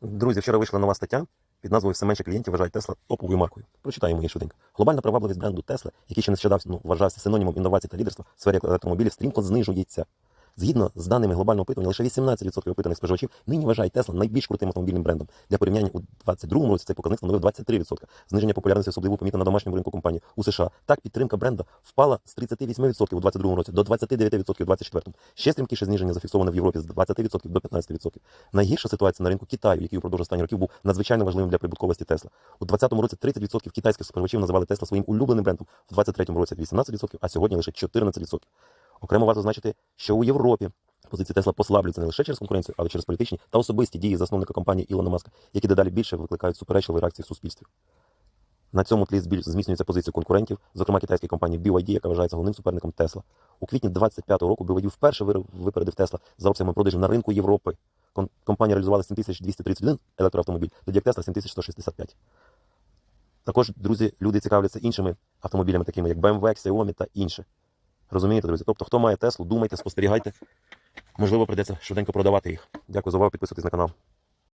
Друзі, вчора вийшла нова стаття під назвою Все менше клієнтів вважають Тесла топовою маркою. Прочитаємо її швиденько. Глобальна привабливість бренду Тесла, який ще нещодавно ну, вважався синонімом інновацій та лідерства в сфері електромобілів, стрімко знижується. Згідно з даними глобального опитування, лише 18% опитаних споживачів нині вважають Тесла найбільш крутим автомобільним брендом. Для порівняння у 2022 році цей показник становив 23%. Зниження популярності особливо помітно на домашньому ринку компанії у США. Так, підтримка бренда впала з 38% у 2022 році до 29% у 2024. Ще стрімкіше зниження зафіксоване в Європі з 20% до 15%. Найгірша ситуація на ринку Китаю, який упродовж останніх років був надзвичайно важливим для прибутковості Тесла. У 2020 році 30% китайських споживачів називали Тесла своїм улюбленим брендом, в 2023 році 18%, а сьогодні лише 14%. Окремо варто зазначити, що у Європі позиції Тесла послаблюються не лише через конкуренцію, але через політичні та особисті дії засновника компанії Ілона Маска, які дедалі більше викликають суперечливі реакції в суспільстві. На цьому тлі зміцнюється позиція конкурентів, зокрема китайської компанії BYD, яка вважається головним суперником Тесла. У квітні 25-го року BYD вперше випередив Тесла за обсягами продажів на ринку Європи. Компанія реалізувала 7231 електроавтомобіль, тоді як Тесла 7165. Також, друзі, люди цікавляться іншими автомобілями, такими як BMW, Xiaomi та інше. Розумієте, друзі? Тобто, хто має Теслу, думайте, спостерігайте. Можливо, прийдеться швиденько продавати їх. Дякую за увагу, підписуйтесь на канал.